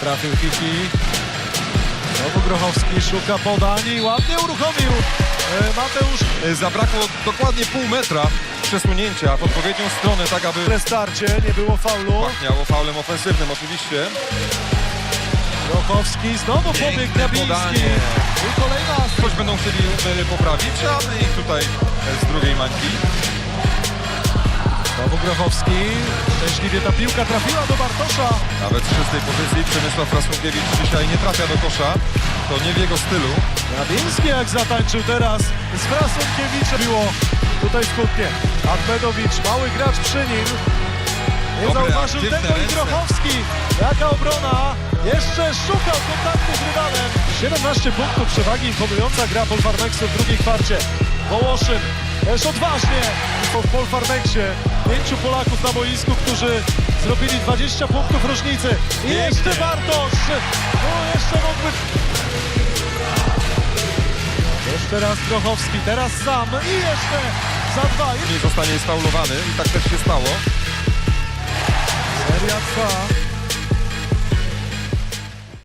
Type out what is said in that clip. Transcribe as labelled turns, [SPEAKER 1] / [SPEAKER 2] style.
[SPEAKER 1] trafił Kiki. Znowu Grochowski szuka podań i ładnie uruchomił e, Mateusz
[SPEAKER 2] E, Zabrakło dokładnie pół metra przesunięcia w odpowiednią stronę, tak aby
[SPEAKER 1] Restarcie, nie było faulu.
[SPEAKER 2] pachniało faulem ofensywnym oczywiście.
[SPEAKER 1] Grochowski, znowu pobieg Grabiński. I kolejna
[SPEAKER 2] Coś będą chcieli e, poprawić, a my ich tutaj z drugiej mańki.
[SPEAKER 1] Grochowski. Szczęśliwie ta piłka trafiła do Bartosza.
[SPEAKER 2] Nawet z czystej pozycji Przemysław Rasmunkiewicz dzisiaj nie trafia do kosza. To nie w jego stylu.
[SPEAKER 1] Grabiński jak zatańczył teraz z Frasonkiewicz było tutaj skutnie. Ahmedowicz, mały gracz przy nim. Nie
[SPEAKER 2] Dobre,
[SPEAKER 1] zauważył tego i. Grochowski. Jaka obrona. Jeszcze szukał kontaktu z rywalem. 17 punktów przewagi, imponująca gra Polfarmexu w drugiej kwarcie. Wołoszyn też odważnie w Polfarmexie. Pięciu Polaków na boisku, którzy zrobili 20 punktów różnicy. I jeszcze Bartosz. No jeszcze mógłby jeszcze raz Grochowski, teraz sam i jeszcze za dwa.
[SPEAKER 2] Nie zostanie sfaulowany i tak też się stało.
[SPEAKER 1] Seria trwa.